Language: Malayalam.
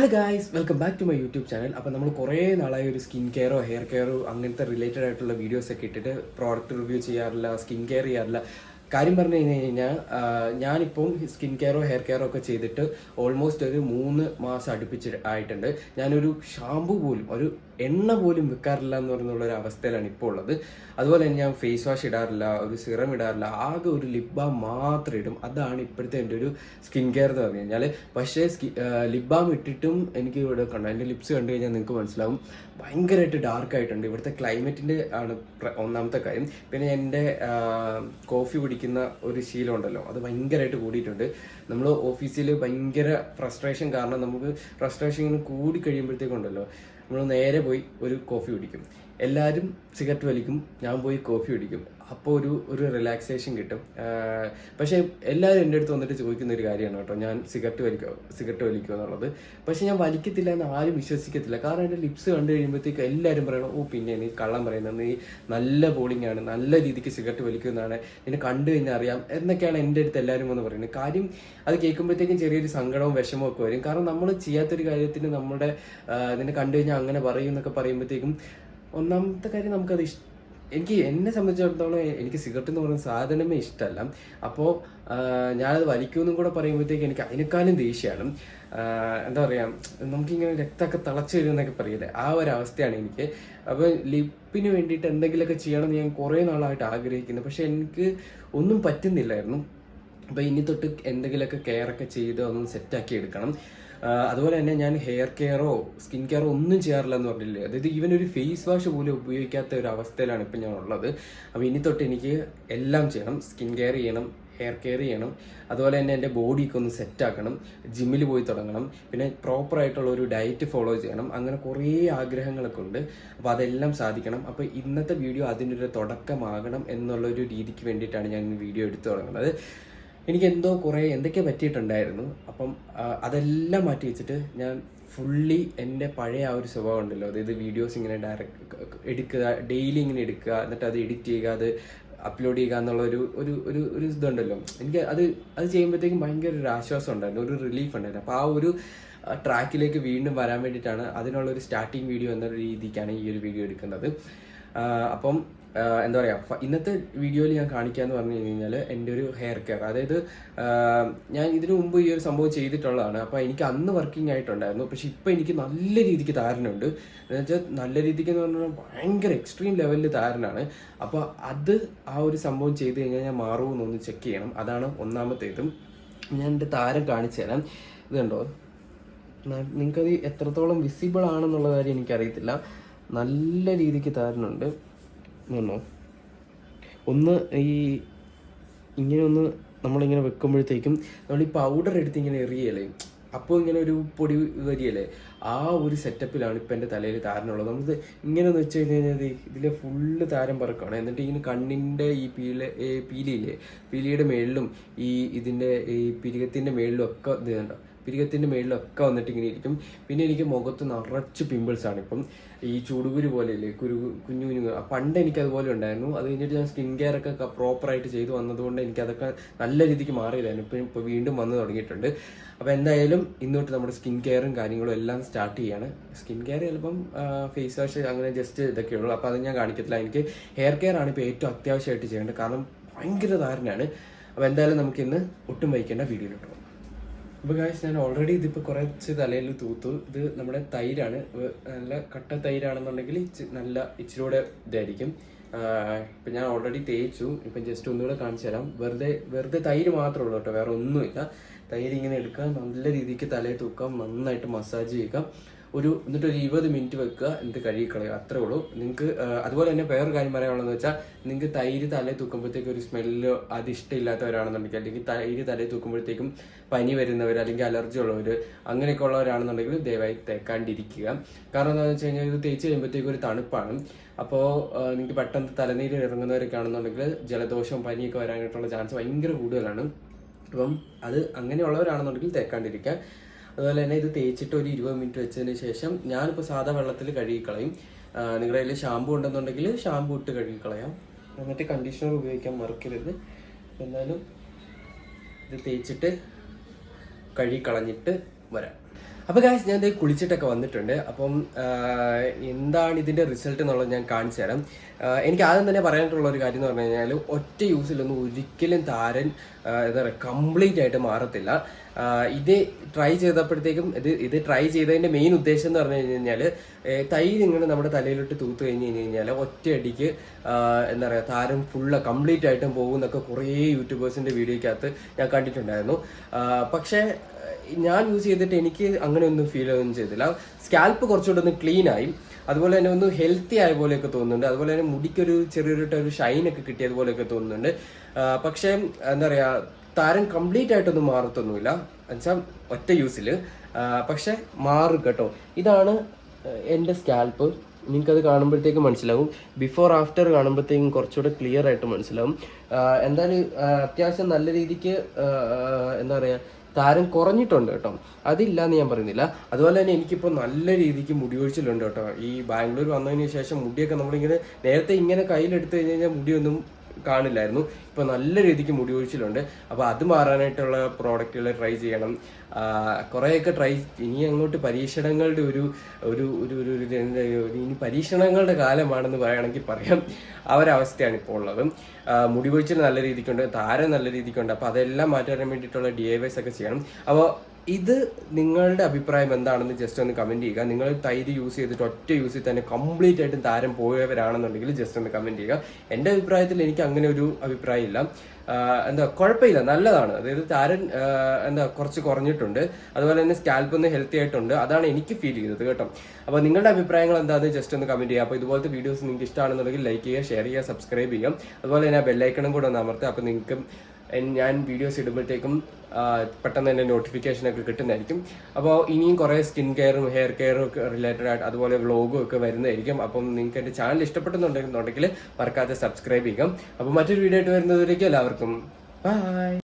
Hello guys welcome back to my YouTube channel അപ്പോൾ നമ്മൾ കുറേ നാളായി ഒരു സ്കിൻ കെയറോ ഹെയർ കെയറോ അങ്ങനത്തെ റിലേറ്റഡ് ആയിട്ടുള്ള വീഡിയോസൊക്കെ ഇട്ടിട്ട് പ്രോഡക്റ്റ് റിവ്യൂ ചെയ്യാറില്ല സ്കിൻ കെയർ ചെയ്യാറില്ല. കാര്യം പറഞ്ഞു കഴിഞ്ഞ് കഴിഞ്ഞാൽ ഞാനിപ്പം സ്കിൻ കെയറോ ഹെയർ കെയറോ ഒക്കെ ചെയ്തിട്ട് ഓൾമോസ്റ്റ് ഒരു മൂന്ന് മാസം അടുപ്പിച്ച് ആയിട്ടുണ്ട്. ഞാനൊരു ഷാമ്പു പോലും ഒരു എണ്ണ പോലും വെക്കാറില്ല എന്ന് പറഞ്ഞുള്ള ഒരു അവസ്ഥയിലാണ് ഇപ്പോൾ ഉള്ളത്. അതുപോലെ തന്നെ ഞാൻ ഫേസ് വാഷ് ഇടാറില്ല ഒരു സിറം ഇടാറില്ല ആകെ ഒരു ലിപ് ബാം മാത്രം ഇടും. അതാണ് ഇപ്പോഴത്തെ എന്റെ ഒരു സ്കിൻ കെയർ എന്ന് പറഞ്ഞു കഴിഞ്ഞാൽ പക്ഷേ ലിപ് ബാം ഇട്ടിട്ടും എനിക്ക് ഇവിടെ കണ്ടു. എന്റെ ലിപ്സ് കണ്ടു കഴിഞ്ഞാൽ നിങ്ങൾക്ക് മനസ്സിലാവും. ഭയങ്കരമായിട്ട് ഡാർക്ക് ആയിട്ടുണ്ട്. ഇവിടുത്തെ ക്ലൈമറ്റിന്റെ ആണ് ഒന്നാമത്തെ കാര്യം. പിന്നെ എന്റെ കോഫി കുടിക്കുന്ന ഒരു ശീലം ഉണ്ടല്ലോ. അത് ഭയങ്കരമായിട്ട് കൂടിയിട്ടുണ്ട്. നമ്മൾ ഓഫീസിൽ ഭയങ്കര ഫ്രസ്ട്രേഷൻ കാരണം നമുക്ക് ഫ്രസ്ട്രേഷൻ ഇങ്ങനെ കൂടി കഴിയുമ്പോഴത്തേക്കുണ്ടല്ലോ നമ്മൾ നേരെ പോയി ഒരു കോഫി കുടിക്കും. എല്ലാവരും സിഗരറ്റ് വലിക്കും ഞാൻ പോയി കോഫി കുടിക്കും. അപ്പോൾ ഒരു ഒരു റിലാക്സേഷൻ കിട്ടും. പക്ഷേ എല്ലാവരും എന്റെ അടുത്ത് വന്നിട്ട് ചോദിക്കുന്ന ഒരു കാര്യമാണ് കേട്ടോ. ഞാൻ സിഗരറ്റ് വലിക്കോ സിഗരറ്റ് വലിക്കോ എന്നുള്ളത്. പക്ഷേ ഞാൻ വലിക്കത്തില്ല എന്ന് ആരും വിശ്വസിക്കത്തില്ല. കാരണം എന്റെ ലിപ്സ് കണ്ടു കഴിയുമ്പോഴത്തേക്ക് എല്ലാവരും പറയണം ഓ പിന്നെ നീ കള്ളം പറയുന്നത്. നീ നല്ല ബോളിംഗ് ആണ്. നല്ല രീതിക്ക് സിഗരറ്റ് വലിക്കുന്നതാണ് നിന്നെ കണ്ടു കഴിഞ്ഞാൽ അറിയാം. എന്നൊക്കെയാണ് എന്റെ അടുത്ത് എല്ലാവരും വന്ന് പറയുന്നത്. കാര്യം അത് കേൾക്കുമ്പോഴത്തേക്കും ചെറിയൊരു സങ്കടവും വിഷമവും ഒക്കെ വരും. കാരണം നമ്മൾ ചെയ്യാത്തൊരു കാര്യത്തിന് നമ്മുടെ നിന്നെ കണ്ടു കഴിഞ്ഞാൽ അങ്ങനെ പറയും എന്നൊക്കെ പറയുമ്പോഴത്തേക്കും ഒന്നാമത്തെ കാര്യം നമുക്കത് ഇഷ്ടം എനിക്ക് എന്നെ സംബന്ധിച്ചിടത്തോളം എനിക്ക് സിഗരറ്റ് എന്ന് പറയുന്ന സാധനമേ ഇഷ്ടമല്ല. അപ്പോൾ ഞാനത് വലിക്കുമെന്നും കൂടെ പറയുമ്പോഴത്തേക്ക് എനിക്ക് അതിനേക്കാളും ദേഷ്യമാണ്. എന്താ പറയുക നമുക്കിങ്ങനെ രക്തമൊക്കെ തിളച്ച് വരുമെന്നൊക്കെ പറയില്ലേ? ആ ഒരു അവസ്ഥയാണ് എനിക്ക്. അപ്പോൾ ലിപ്പിന് വേണ്ടിയിട്ട് എന്തെങ്കിലുമൊക്കെ ചെയ്യണമെന്ന് ഞാൻ കുറേ നാളായിട്ട് ആഗ്രഹിക്കുന്നു. പക്ഷേ എനിക്ക് ഒന്നും പറ്റുന്നില്ലായിരുന്നു. അപ്പോൾ ഇനി തൊട്ട് എന്തെങ്കിലുമൊക്കെ കെയറൊക്കെ ചെയ്ത് ഒന്ന് സെറ്റാക്കി എടുക്കണം അതുപോലെ തന്നെ ഞാൻ ഹെയർ കെയറോ സ്കിൻ കെയറോ ഒന്നും ചെയ്യാറില്ല എന്ന് പറഞ്ഞില്ലേ? അതായത് ഈവൻ ഒരു ഫേസ് വാഷ് പോലും ഉപയോഗിക്കാത്ത ഒരു അവസ്ഥയിലാണ് ഇപ്പം ഞാൻ ഉള്ളത് അപ്പോൾ ഇനി തൊട്ട് എനിക്ക് എല്ലാം ചെയ്യണം. സ്കിൻ കെയർ ചെയ്യണം ഹെയർ കെയർ ചെയ്യണം. അതുപോലെ തന്നെ എന്റെ ബോഡിയൊക്കെ ഒന്ന് സെറ്റ് ആക്കണം. ജിമ്മിൽ പോയി തുടങ്ങണം. പിന്നെ പ്രോപ്പറായിട്ടുള്ള ഒരു ഡയറ്റ് ഫോളോ ചെയ്യണം. അങ്ങനെ കുറേ ആഗ്രഹങ്ങളൊക്കെ ഉണ്ട്. അപ്പോൾ അതെല്ലാം സാധിക്കണം. അപ്പോൾ ഇന്നത്തെ വീഡിയോ അതിനൊരു തുടക്കമാകണം എന്നുള്ളൊരു രീതിക്ക് വേണ്ടിയിട്ടാണ് ഞാൻ വീഡിയോ എടുത്തു തുടങ്ങുന്നത്. എനിക്ക് എന്തോ കുറേ എന്തൊക്കെ പറ്റിയിട്ടുണ്ടായിരുന്നു. അപ്പം അതെല്ലാം മാറ്റി വെച്ചിട്ട് ഞാൻ ഫുള്ളി എന്റെ പഴയ ആ ഒരു സ്വഭാവം ഉണ്ടല്ലോ. അതായത് വീഡിയോസ് ഇങ്ങനെ ഡയറക്റ്റ് എടുക്കുക ഡെയിലി ഇങ്ങനെ എടുക്കുക എന്നിട്ട് അത് എഡിറ്റ് ചെയ്യുക അത് അപ്ലോഡ് ചെയ്യുക എന്നുള്ള ഒരു ഒരു ഒരു ഒരു ഇതുണ്ടല്ലോ. എനിക്ക് അത് അത് ചെയ്യുമ്പോഴത്തേക്കും ഭയങ്കര ഒരു ആശ്വാസം ഉണ്ടായിരുന്നു ഒരു റിലീഫ് ഉണ്ടായിരുന്നു. അപ്പോൾ ആ ഒരു ട്രാക്കിലേക്ക് വീണ്ടും വരാൻ വേണ്ടിയിട്ടാണ് അതിനുള്ള ഒരു സ്റ്റാർട്ടിങ് വീഡിയോ എന്ന രീതിക്കാണ് ഈ ഒരു വീഡിയോ എടുക്കുന്നത്. അപ്പം എന്താ പറയുക ഇന്നത്തെ വീഡിയോയിൽ ഞാൻ കാണിക്കാന്ന് പറഞ്ഞു കഴിഞ്ഞാൽ എന്റെ ഒരു ഹെയർ കെയർ അതായത് ഞാൻ ഇതിനു മുമ്പ് ഈ ഒരു സംഭവം ചെയ്തിട്ടുള്ളതാണ്. അപ്പോൾ എനിക്ക് അന്ന് വർക്കിംഗ് ആയിട്ടുണ്ടായിരുന്നു. പക്ഷെ ഇപ്പോൾ എനിക്ക് നല്ല രീതിക്ക് താരനുണ്ട്. എന്നുവെച്ചാൽ നല്ല രീതിക്ക് എന്ന് പറഞ്ഞാൽ ഭയങ്കര എക്സ്ട്രീം ലെവലിൽ താരനാണ്. അപ്പോൾ അത് ആ ഒരു സംഭവം ചെയ്ത് കഴിഞ്ഞാൽ ഞാൻ മാറുമെന്ന് ഒന്ന് ചെക്ക് ചെയ്യണം. അതാണ് ഒന്നാമത്തേതും. ഞാൻ എന്റെ താരം കാണിച്ചു തരാം. ഇതുണ്ടോ നിങ്ങൾക്കത് എത്രത്തോളം വിസിബിൾ ആണെന്നുള്ള കാര്യം എനിക്കറിയത്തില്ല. നല്ല രീതിക്ക് താരനുണ്ട്. ഒന്നോ ഒന്ന് ഈ ഇങ്ങനെ ഒന്ന് നമ്മളിങ്ങനെ വെക്കുമ്പോഴത്തേക്കും നമ്മൾ ഈ പൗഡർ എടുത്ത് ഇങ്ങനെ എറിയല്ലേ? അപ്പോൾ ഇങ്ങനെ ഒരു പൊടി വരികയല്ലേ ആ ഒരു സെറ്റപ്പിലാണ് ഇപ്പം എന്റെ തലയിൽ താരനുള്ളത്. നമുക്ക് ഇങ്ങനെ വെച്ച് കഴിഞ്ഞാൽ ഇതിൽ ഫുള്ള് താരം പറക്കാണ്. എന്നിട്ട് ഇങ്ങനെ കണ്ണിന്റെ ഈ പീല പീലിയില്ലേ? പീലിയുടെ മേളിലും ഈ ഇതിന്റെ ഈ പിരികത്തിന്റെ മേളിലും ഒക്കെ ഇത് കണ്ടോ? പിരികത്തിന്റെ മേളിലൊക്കെ വന്നിട്ട് ഇങ്ങനെ ഇരിക്കും. പിന്നെ എനിക്ക് മുഖത്ത് നിറച്ച് പിമ്പിൾസ് ആണ് ഇപ്പം. ഈ ചൂടുകുരു പോലെയല്ലേ കുരു കുഞ്ഞു കുഞ്ഞു പണ്ട് എനിക്ക് അതുപോലെ ഉണ്ടായിരുന്നു. അത് കഴിഞ്ഞിട്ട് ഞാൻ സ്കിൻ കെയർ ഒക്കെ പ്രോപ്പറായിട്ട് ചെയ്തു വന്നതുകൊണ്ട് എനിക്ക് അതൊക്കെ നല്ല രീതിക്ക് മാറിയില്ലായിരുന്നു. ഇപ്പം ഇപ്പോൾ വീണ്ടും വന്ന് തുടങ്ങിയിട്ടുണ്ട്. അപ്പോൾ എന്തായാലും ഇന്നോട്ട് നമ്മുടെ സ്കിൻ കെയറും കാര്യങ്ങളും എല്ലാം സ്റ്റാർട്ട് ചെയ്യാണ്. സ്കിൻ കെയർ ചിലപ്പം ഫേസ് വാഷ് അങ്ങനെ ജസ്റ്റ് ഇതൊക്കെ ഉള്ളൂ. അപ്പോൾ അത് ഞാൻ കാണിക്കത്തില്ല. എനിക്ക് ഹെയർ കെയർ ആണ് ഇപ്പോൾ ഏറ്റവും അത്യാവശ്യമായിട്ട് ചെയ്യേണ്ടത്. കാരണം ഭയങ്കര ധാരണയാണ് അപ്പോൾ എന്തായാലും നമുക്കിന്ന് ഒട്ടും വൈക്കേണ്ട വീഡിയോയിലോട്ട് അപ്പോൾ ഗായ്സ് ഞാൻ ഓൾറെഡി ഇതിപ്പോൾ കുറച്ച് തലയിൽ തൂത്തു. ഇത് നമ്മുടെ തൈരാണ്. നല്ല കട്ട തൈരാണെന്നുണ്ടെങ്കിൽ നല്ല ഇച്ചിരി കൂടെ ഇതായിരിക്കും ഇപ്പം ഞാൻ ഓൾറെഡി തേച്ചു. ഇപ്പം ജസ്റ്റ് ഒന്നുകൂടെ കാണിച്ചു തരാം വെറുതെ വെറുതെ തൈര് മാത്രമേ ഉള്ളൂ കേട്ടോ. വേറെ ഒന്നുമില്ല. തൈര് ഇങ്ങനെ എടുക്കുക നല്ല രീതിക്ക് തലയിൽ തൂക്കാം നന്നായിട്ട് മസാജ് ചെയ്യുക. ഒരു എന്നിട്ട് ഒരു ഇരുപത് മിനിറ്റ് വെക്കുക എന്നിട്ട് കഴുകി കളയുക. അത്രേ ഉള്ളൂ. നിങ്ങൾക്ക് അതുപോലെ തന്നെ വേറൊരു കാര്യം പറയാനുള്ളതെന്ന് വെച്ചാൽ നിങ്ങൾക്ക് തൈര് തലയിൽ തൂക്കുമ്പോഴത്തേക്ക് ഒരു സ്മെല്ല് അത് ഇഷ്ടമില്ലാത്തവരാണെന്നുണ്ടെങ്കിൽ അല്ലെങ്കിൽ തൈര് തലയിൽ തൂക്കുമ്പോഴത്തേക്കും പനി വരുന്നവർ അല്ലെങ്കിൽ അലർജി ഉള്ളവർ അങ്ങനെയൊക്കെ ഉള്ളവരാണെന്നുണ്ടെങ്കിൽ ദയവായി തേക്കാണ്ടിരിക്കുക. കാരണം എന്താണെന്ന് വെച്ച് കഴിഞ്ഞാൽ ഇത് തേച്ച് കഴിയുമ്പോഴത്തേക്കും ഒരു തണുപ്പാണ്. അപ്പോൾ നിങ്ങൾക്ക് പെട്ടെന്ന് തലനീര് ഇറങ്ങുന്നവരൊക്കെ ആണെന്നുണ്ടെങ്കിൽ ജലദോഷവും പനിയൊക്കെ വരാനായിട്ടുള്ള ചാൻസ് ഭയങ്കര കൂടുതലാണ്. അപ്പം അത് അങ്ങനെയുള്ളവരാണെന്നുണ്ടെങ്കിൽ തേക്കാണ്ടിരിക്കുക. അതുപോലെ തന്നെ ഇത് തേച്ചിട്ട് ഒരു ഇരുപത് മിനിറ്റ് വെച്ചതിന് ശേഷം ഞാനിപ്പോൾ സാധാ വെള്ളത്തിൽ കഴുകിക്കളയും. കളയും നിങ്ങളുടെ കയ്യിൽ ഷാമ്പു ഉണ്ടെന്നുണ്ടെങ്കിൽ ഷാമ്പു ഇട്ട് കഴുകിക്കളയാം. എന്നിട്ട് കണ്ടീഷണർ ഉപയോഗിക്കാൻ മറക്കരുത്. എന്നാലും ഇത് തേച്ചിട്ട് കഴുകി കളഞ്ഞിട്ട് വരാം. അപ്പോൾ ഗായ്സ് ഞാൻ ദേ കുളിച്ചിട്ടൊക്കെ വന്നിട്ടുണ്ട്. അപ്പം എന്താണ് ഇതിന്റെ റിസൾട്ട് എന്നുള്ളത് ഞാൻ കാണിച്ചു തരാം. എനിക്ക് ആദ്യം തന്നെ പറയാനായിട്ടുള്ള ഒരു കാര്യം എന്ന് പറഞ്ഞു കഴിഞ്ഞാൽ ഒറ്റ യൂസിലൊന്നും ഒരിക്കലും താരൻ എന്താ പറയുക കംപ്ലീറ്റ് ആയിട്ട് മാറത്തില്ല. ഇത് ട്രൈ ചെയ്തപ്പോഴത്തേക്കും ഇത് ഇത് ട്രൈ ചെയ്തതിന്റെ മെയിൻ ഉദ്ദേശം എന്ന് പറഞ്ഞു കഴിഞ്ഞു കഴിഞ്ഞാൽ തൈര് ഇങ്ങനെ നമ്മുടെ തലയിലോട്ട് തൂത്ത് കഴിഞ്ഞ് കഴിഞ്ഞ് കഴിഞ്ഞാൽ ഒറ്റയടിക്ക് എന്താ പറയുക താരം ഫുള്ള് കംപ്ലീറ്റ് ആയിട്ടും പോകുന്നൊക്കെ കുറേ യൂട്യൂബേഴ്സിന്റെ വീഡിയോക്കകത്ത് ഞാൻ കണ്ടിട്ടുണ്ടായിരുന്നു. പക്ഷേ ഞാൻ യൂസ് ചെയ്തിട്ട് എനിക്ക് അങ്ങനെ ഒന്നും ഫീൽ ഒന്നും ചെയ്തില്ല. സ്കാൽപ്പ് കുറച്ചുകൂടെ ഒന്ന് ക്ലീൻ ആയി. അതുപോലെ തന്നെ ഒന്ന് ഹെൽത്തി ആയ പോലെയൊക്കെ തോന്നുന്നുണ്ട്. അതുപോലെ തന്നെ മുടിക്കൊരു ചെറിയൊരു ഒരു ഷൈൻ ഒക്കെ കിട്ടിയതുപോലെയൊക്കെ തോന്നുന്നുണ്ട്. പക്ഷേ എന്താ പറയാ താരം കംപ്ലീറ്റ് ആയിട്ടൊന്നും മാറത്തൊന്നുമില്ല. എന്നുവെച്ചാൽ ഒറ്റ യൂസിൽ പക്ഷെ മാറും കേട്ടോ. ഇതാണ് എന്റെ സ്കാൽപ്പ് നിങ്ങൾക്കത് കാണുമ്പോഴത്തേക്കും മനസ്സിലാവും. ബിഫോർ ആഫ്റ്റർ കാണുമ്പോഴത്തേക്കും കുറച്ചുകൂടെ ക്ലിയർ ആയിട്ട് മനസ്സിലാവും. എന്തായാലും അത്യാവശ്യം നല്ല രീതിക്ക് എന്താ പറയുക താരം കുറഞ്ഞിട്ടുണ്ട് കേട്ടോ. അതില്ല എന്ന് ഞാൻ പറയുന്നില്ല. അതുപോലെ തന്നെ എനിക്കിപ്പോൾ നല്ല രീതിക്ക് മുടി ഒഴിച്ചിലുണ്ട് കേട്ടോ. ഈ ബാംഗ്ലൂർ വന്നതിന് ശേഷം മുടിയൊക്കെ നമ്മളിങ്ങനെ നേരത്തെ ഇങ്ങനെ കയ്യിലെടുത്ത് കഴിഞ്ഞ് കഴിഞ്ഞാൽ മുടിയൊന്നും കാണില്ലായിരുന്നു. ഇപ്പൊ നല്ല രീതിക്ക് മുടി ഒഴിച്ചിലുണ്ട് അപ്പൊ അത് മാറാനായിട്ടുള്ള പ്രോഡക്റ്റുകൾ ട്രൈ ചെയ്യണം. കുറേയൊക്കെ ട്രൈ ഇനി അങ്ങോട്ട് പരീക്ഷണങ്ങളുടെ ഒരു ഒരു ഒരു ഒരു ഇനി പരീക്ഷണങ്ങളുടെ കാലമാണെന്ന് പറയുകയാണെങ്കിൽ പറയാം. ആ ഒരവസ്ഥയാണ് ഇപ്പോൾ ഉള്ളത്. മുടി കൊഴിച്ചിൽ നല്ല രീതിക്കുണ്ട് താരം നല്ല രീതിക്കുണ്ട്. അപ്പൊ അതെല്ലാം മാറ്റാൻ വേണ്ടിയിട്ടുള്ള ഡി ഐ വൈസ് ഒക്കെ ചെയ്യണം. അപ്പോൾ ഇത് നിങ്ങളുടെ അഭിപ്രായം എന്താണെന്ന് ജസ്റ്റ് ഒന്ന് കമന്റ് ചെയ്യുക. നിങ്ങൾ തൈര് യൂസ് ചെയ്തിട്ട് ഒറ്റ യൂസിൽ തന്നെ കംപ്ലീറ്റ് ആയിട്ടും താരം പോയവരാണെന്നുണ്ടെങ്കിൽ ജസ്റ്റ് ഒന്ന് കമന്റ് ചെയ്യുക. എന്റെ അഭിപ്രായത്തിൽ എനിക്ക് അങ്ങനെ ഒരു അഭിപ്രായം ഇല്ല. എന്താ കുഴപ്പമില്ല. നല്ലതാണ്. അതായത് താരൻ എന്താ കുറച്ച് കുറഞ്ഞിട്ടുണ്ട്. അതുപോലെ തന്നെ സ്കാൽപ്പ് ഒന്ന് ഹെൽത്തി ആയിട്ടുണ്ട്. അതാണ് എനിക്ക് ഫീൽ ചെയ്തത് കേട്ടോ. അപ്പോൾ നിങ്ങളുടെ അഭിപ്രായങ്ങൾ എന്താണെന്ന് ജസ്റ്റ് ഒന്ന് കമന്റ് ചെയ്യുക. അപ്പോൾ ഇതുപോലത്തെ വീഡിയോസ് നിങ്ങൾക്ക് ഇഷ്ടമാണെന്നുണ്ടെങ്കിൽ ലൈക്ക് ചെയ്യുക ഷെയർ ചെയ്യുക സബ്സ്ക്രൈബ് ചെയ്യുക. അതുപോലെ തന്നെ ബെല്ലൈക്കണും കൂടെ ഒന്ന് അമർത്തുക. അപ്പോൾ നിങ്ങൾക്ക് ഞാൻ വീഡിയോസ് ഇടുമ്പോഴത്തേക്കും പെട്ടെന്ന് തന്നെ നോട്ടിഫിക്കേഷൻ ഒക്കെ കിട്ടുന്നതായിരിക്കും. അപ്പോൾ ഇനിയും കുറേ സ്കിൻ കെയറും ഹെയർ കെയറും ഒക്കെ റിലേറ്റഡ് ആയിട്ട് അതുപോലെ വ്ളോഗും ഒക്കെ വരുന്നതായിരിക്കും. അപ്പം നിങ്ങൾക്ക് എന്റെ ചാനൽ ഇഷ്ടപ്പെടുന്നുണ്ടെന്നുണ്ടെങ്കിൽ മറക്കാതെ സബ്സ്ക്രൈബ് ചെയ്യാം അപ്പോൾ മറ്റൊരു വീഡിയോ ആയിട്ട് വരുന്നതിലേക്ക് എല്ലാവർക്കും. ബൈ